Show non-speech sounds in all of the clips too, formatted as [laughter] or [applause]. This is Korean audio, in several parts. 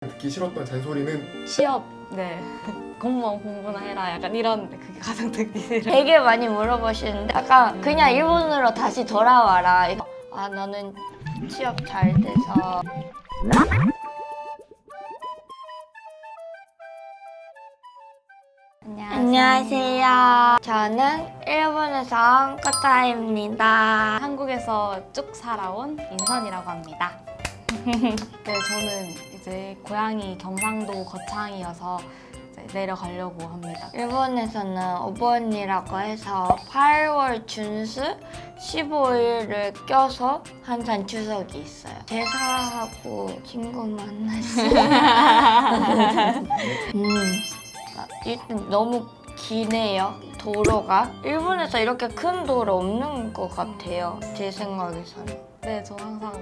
듣기 싫었던 잔소리는 취업 네 [laughs] 공무원 공부나 해라 약간 이런 그게 가장 듣기 싫어요. 되게 많이 물어보시는데 약간 그냥 일본으로 다시 돌아와라. 아 나는 취업 잘 돼서 안녕하세요. 저는 일본에서 온 코타입니다. 한국에서 쭉 살아온 인선이라고 합니다. [laughs] 네, 저는 이제 고향이 경상도 거창이어서 이제 내려가려고 합니다. 일본에서는 5번이라고 해서 8월 준수 15일을 껴서 항상 추석이 있어요. 제사하고 친구 만났어요. [laughs] 음, 아, 일단 너무 기네요. 도로가 일본에서 이렇게 큰 도로 없는 것 같아요. 제 생각에서는. 네, 저 항상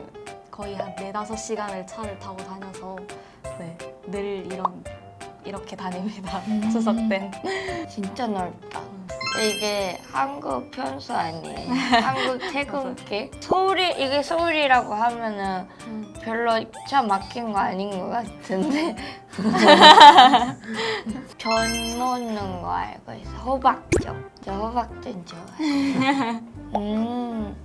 거의 한 네다섯 시간을 차를 타고 다녀서 네, 늘 이런 이렇게 다닙니다. 추석 땐. 진짜 넓다. 이게 한국 편수 아니에요. [laughs] 한국 퇴근길. 서울이 이게 서울이라고 하면은 별로 차 막힌 거 아닌 것 같은데. [laughs] 전 먹는 거 알고 있어. 호박전. 저 호박전 좋아해요. [laughs] 음.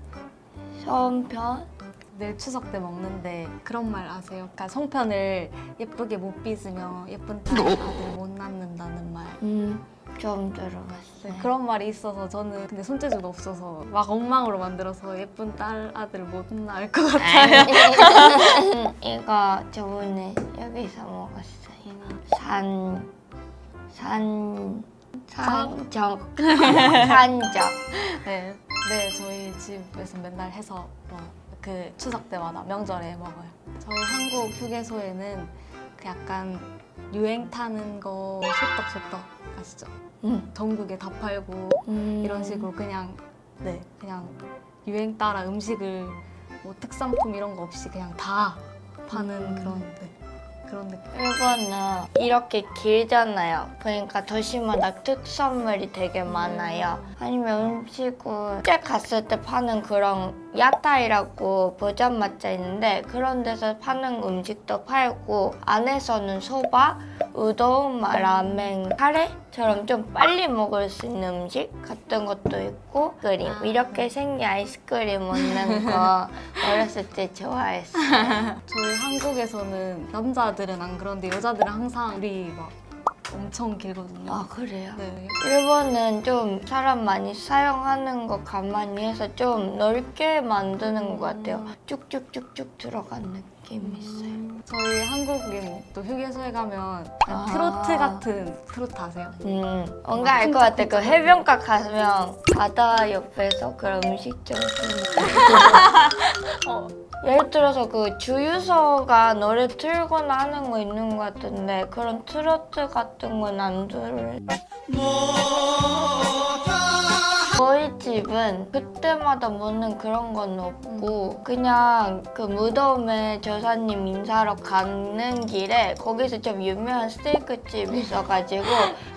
송편? 늘 추석 때 먹는데 그런 말 아세요? 그러니까 송편을 예쁘게 못 빚으면 예쁜 딸 아들 못 낳는다는 말. 음. 좀 네, 들어봤어요. 그런 말이 있어서 저는 근데 손재주도 없어서 막 엉망으로 만들어서 예쁜 딸 아들 못 낳을 것 같아요. [laughs] [laughs] 이거 저번에 여기서 먹었어요. 산, 산, 산적, 산적. 네, 네 저희 집에서 맨날 해서 뭐 그 추석 때마다 명절에 먹어요. 저희 한국 휴게소에는 그 약간 유행 타는 거 소떡 소떡 아시죠? 음. 전국에 다 팔고 음. 이런 식으로 그냥 네 그냥 유행 따라 음식을 뭐 특산품 이런 거 없이 그냥 다 파는 음. 그런 네, 그런 느낌. 일본은 이렇게 길잖아요. 그러니까 도시마다 특산물이 되게 많아요. 아니면 음식은 때 갔을 때 파는 그런 야타이라고 보자마자 있는데 그런 데서 파는 음식도 팔고 안에서는 소바, 우동, 막 라멘, 카레처럼 좀 빨리 먹을 수 있는 음식 같은 것도 있고 그림 아. 이렇게 생긴 아이스크림 먹는 거 [laughs] 어렸을 때 좋아했어요. 저희 한국에서는 남자들 은 안 그런데 여자들은 항상 우리 막 엄청 길거든요. 아 그래요? 네. 일본은 좀 사람 많이 사용하는 거 가만히 해서 좀 넓게 만드는 것 같아요. 쭉쭉쭉쭉 들어간 느낌이 있어요. 저희 한국인 또 휴게소에 가면 아. 트로트 같은 트로트 아세요? 음, 뭔가 알 것 같아. 그 해변가 가면 바다 옆에서 그런 음식점 [laughs] 어. 예를 들어서 그 주유소가 노래 틀거나 하는 거 있는 것 같은데 그런 트로트 같은 건 안 들을. 저희 집은 그때마다 먹는 그런 건 없고 그냥 그 무덤에 저사님 인사하러 가는 길에 거기서 좀 유명한 스테이크 집이 있어가지고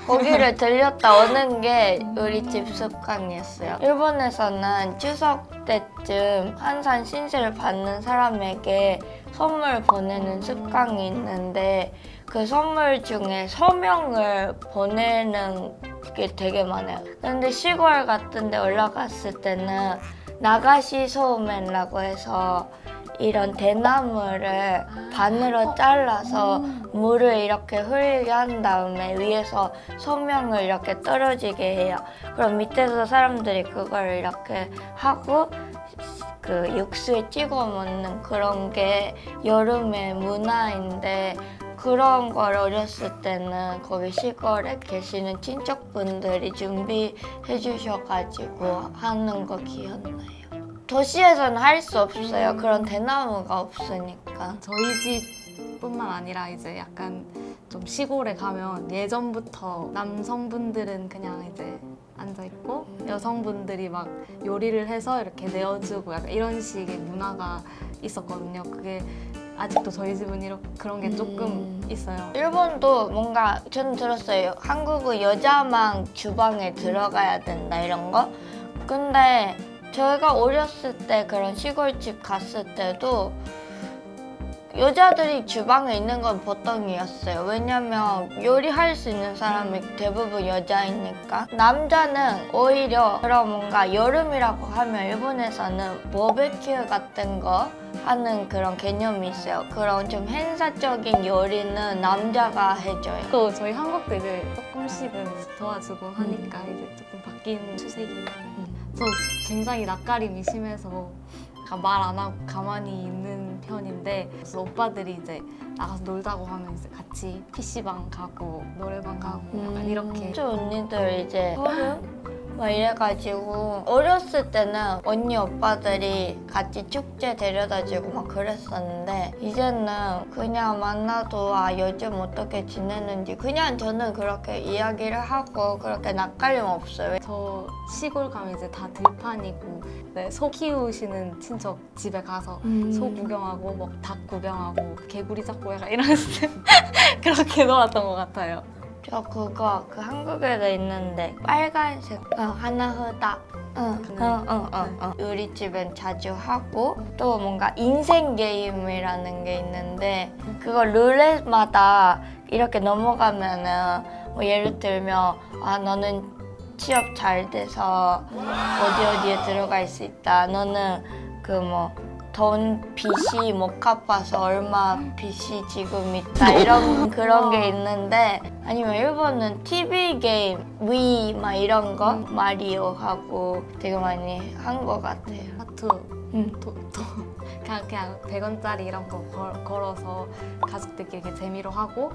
거기를 [laughs] 들렸다 오는 게 우리 집 습관이었어요. 일본에서는 추석 때쯤 항상 신세를 받는 사람에게 선물 보내는 습관이 있는데 그 선물 중에 서명을 보내는 게 되게 많아요. 근데 시골 같은 데 올라갔을 때는 나가시 소면이라고 해서 이런 대나무를 반으로 잘라서 물을 이렇게 흘리게 한 다음에 위에서 소명을 이렇게 떨어지게 해요. 그럼 밑에서 사람들이 그걸 이렇게 하고 그 육수에 찍어 먹는 그런 게 여름의 문화인데 그런 걸 어렸을 때는 거기 시골에 계시는 친척분들이 준비해 주셔가지고 하는 거 기억나요. 도시에서는 할 수 없어요. 그런 대나무가 없으니까. 저희 집뿐만 아니라 이제 약간 좀 시골에 가면 예전부터 남성분들은 그냥 이제 앉아 있고 여성분들이 막 요리를 해서 이렇게 내어주고 약간 이런 식의 문화가 있었거든요. 그게 아직도 저희 집은 이렇게 그런 게 조금 음. 있어요. 일본도 뭔가 저는 들었어요. 한국은 여자만 주방에 들어가야 된다 이런 거. 근데 저희가 어렸을 때 그런 시골집 갔을 때도 여자들이 주방에 있는 건 보통이었어요. 왜냐면 요리할 수 있는 사람이 대부분 여자이니까. 남자는 오히려 그런 뭔가 여름이라고 하면 일본에서는 바베큐 같은 거 하는 그런 개념이 있어요. 그런 좀 행사적인 요리는 남자가 해줘요. 또 저희 한국들을 조금씩은 도와주고 하니까 이제 조금 바뀐 추세긴 해요. 저 굉장히 낯가림이 심해서 말 안 하고 가만히 있는 편인데 그래서 오빠들이 이제 나가서 놀자고 하면 이제 같이 PC방 가고 노래방 가고 약간 이렇게 저 언니들 이제 서른 막 이래가지고 어렸을 때는 언니 오빠들이 같이 축제 데려다주고 막 그랬었는데 이제는 그냥 만나도 아 요즘 어떻게 지내는지 그냥 저는 그렇게 이야기를 하고 그렇게 낯가림 없어요. 저 시골 가면 이제 다 들판이고 네, 소 키우시는 친척 집에 가서 소 구경하고 뭐닭 구경하고 개구리 잡고 약간 이런 [laughs] 그렇게 놀았던 것 같아요. 저 그거 그 한국에도 있는데 빨간색. 어, 하나 흐다. 응응응응 우리 집엔 자주 하고 또 뭔가 인생 게임이라는 게 있는데 그거 룰렛마다 이렇게 넘어가면은 뭐 예를 들면 아 너는 취업 잘 돼서 어디 어디에 들어갈 수 있다. 너는 그 뭐 돈 빚이 못 갚아서 얼마 빚이 지금 있다 이런 그런 게 있는데 아니면 일본은 TV 게임 위 막 이런 거? 마리오 하고 되게 많이 한 것 같아요. 하트. 음. 도, 도. [laughs] 그냥 그냥 100원짜리 이런 거 걸, 걸어서 가족들끼리 이렇게 재미로 하고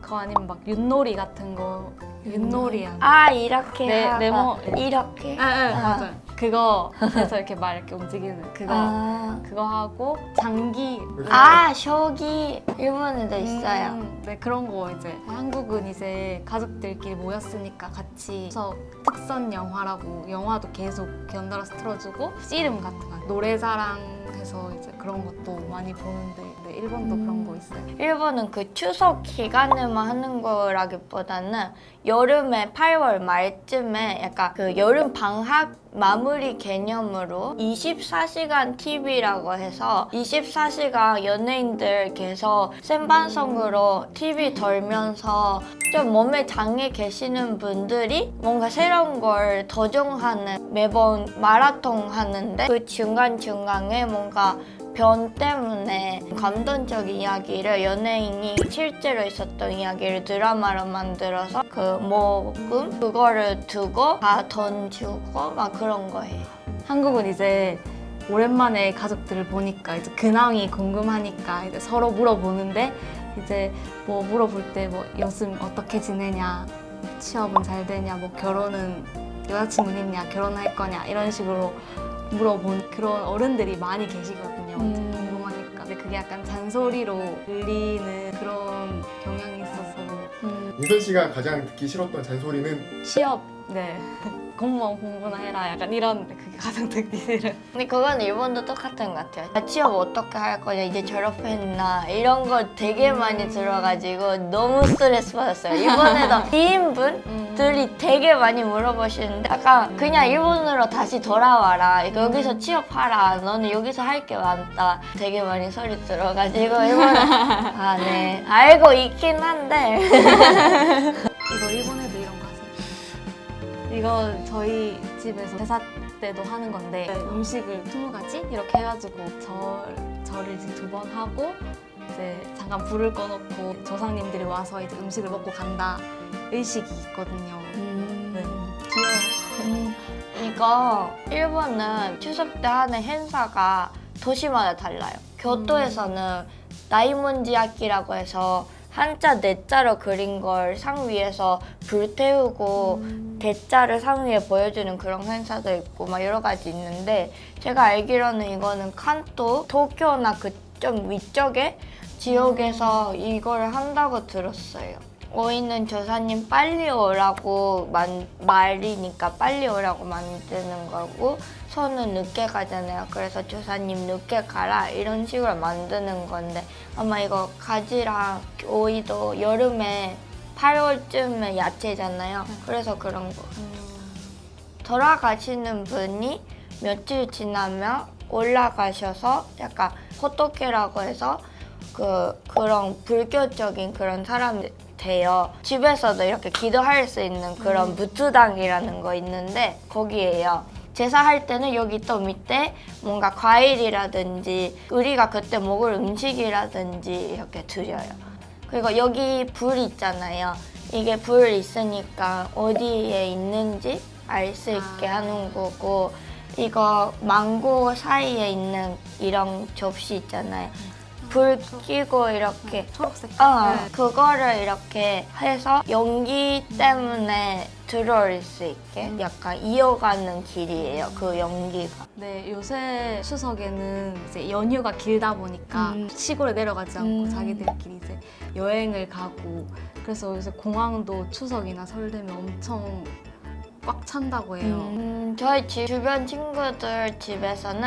그거 아니면 막 윷놀이 같은 거. 윷놀이야. 아 이렇게 네, 하고. 네모- 이렇게? 아, 아, 맞아. 그거 그래서 이렇게 말 이렇게 움직이는 그거 아, 그거 하고 장기 아 쇼기 일본에도 있어요. 음, 네 그런 거 이제 한국은 이제 가족들끼리 모였으니까 같이 서 특선 영화라고 영화도 계속 연달아서 틀어주고 씨름 같은 거 노래자랑 해서 이제 그런 것도 많이 보는데 네, 일본도 그런 거 있어요. 일본은 그 추석 기간에만 하는 거라기보다는 여름에 8월 말쯤에 약간 그 여름 방학 마무리 개념으로 24시간 TV라고 해서 24시간 연예인들 계속 생방송으로 TV 돌면서 좀 몸에 장애 계시는 분들이 뭔가 새로운 걸 도전하는 매번 마라톤 하는데 그 중간중간에 뭔가 변 때문에 감동적인 이야기를 연예인이 실제로 있었던 이야기를 드라마로 만들어서 그 모금 그거를 두고 다돈 주고 막 그런 거예요. 한국은 이제 오랜만에 가족들을 보니까 이제 근황이 궁금하니까 이제 서로 물어보는데 이제 뭐 물어볼 때 뭐 요즘 어떻게 지내냐, 취업은 잘 되냐, 뭐 결혼은 여자친구 있냐, 결혼할 거냐 이런 식으로 물어본 그런 어른들이 많이 계시거든요. 음. 그게 약간 잔소리로 들리는 그런 경향이 있어서 인선 씨가 가장 듣기 싫었던 잔소리는 취업 네 공무원 공부나 해라 약간 이런 그게 가장 듣기 싫은 근데 그건 일본도 똑같은 것 같아요. 나 취업 어떻게 할 거냐, 이제 졸업했나 이런 거 되게 많이 들어가지고 너무 스트레스 받았어요. 일본에도 지인분 들이 [laughs] 되게 많이 물어보시는데 약간 그냥 일본으로 다시 돌아와라. 여기서 취업하라. 너는 여기서 할 게 많다. 되게 많이 소리 들어가지고 [laughs] 일본 아 네. 알고 있긴 한데 [laughs] 이거 저희 집에서 제사 때도 하는 건데 음식을 20가지 이렇게 해가지고 절, 절을 이제 두 번 하고 이제 잠깐 불을 꺼놓고 조상님들이 와서 이제 음식을 먹고 간다 의식이 있거든요. 네. 귀여워. 음, 이거 일본은 추석 때 하는 행사가 도시마다 달라요. 교토에서는 나이몬지야키라고 해서 한자 네자로 그린 걸 상 위에서 불 태우고 대자를 상 위에 보여주는 그런 행사도 있고 막 여러 가지 있는데 제가 알기로는 이거는 칸토, 도쿄나 그 좀 위쪽에 지역에서 이걸 한다고 들었어요. 오이는 조사님 빨리 오라고 만, 말이니까 빨리 오라고 만드는 거고 소는 늦게 가잖아요. 그래서 조사님 늦게 가라 이런 식으로 만드는 건데 아마 이거 가지랑 오이도 여름에 8월쯤에 야채잖아요. 그래서 그런 거. 돌아가시는 분이 며칠 지나면 올라가셔서 약간 호토케라고 해서 그 그런 불교적인 그런 사람 돼요. 집에서도 이렇게 기도할 수 있는 그런 무트당이라는 거 있는데 거기에요. 제사할 때는 여기 또 밑에 뭔가 과일이라든지 우리가 그때 먹을 음식이라든지 이렇게 드려요. 그리고 여기 불 있잖아요. 이게 불 있으니까 어디에 있는지 알 수 있게 아. 하는 거고 이거 망고 사이에 있는 이런 접시 있잖아요. 불 끼고 이렇게 초록색. 어, 네. 그거를 이렇게 해서 연기 때문에 들어올 수 있게 약간 이어가는 길이에요. 그 연기가. 네, 요새 추석에는 이제 연휴가 길다 보니까 음. 시골에 내려가지 않고 음. 자기들끼리 이제 여행을 가고 그래서 요새 공항도 추석이나 설 되면 엄청 꽉 찬다고 해요. 음, 저희 집 주변 친구들 집에서는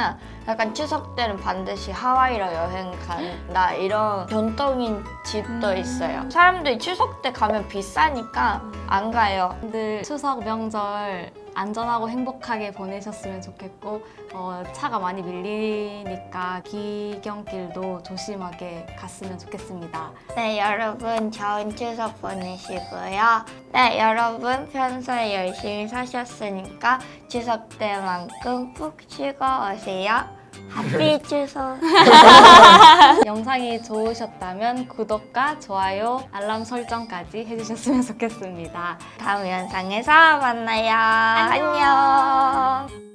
약간 추석 때는 반드시 하와이로 여행 간다 이런 전통인 집도 음. 있어요. 사람들이 추석 때 가면 비싸니까 안 가요. 들 추석 명절 안전하고 행복하게 보내셨으면 좋겠고 어, 차가 많이 밀리니까 귀경길도 조심하게 갔으면 좋겠습니다. 네, 여러분 좋은 추석 보내시고요. 네, 여러분 평소에 열심히 사셨으니까 추석 때만큼 푹 쉬고 오세요. 하피 추석. [laughs] 영상이 좋으셨다면 구독과 좋아요, 알람 설정까지 해주셨으면 좋겠습니다. 다음 영상에서 만나요. 안녕.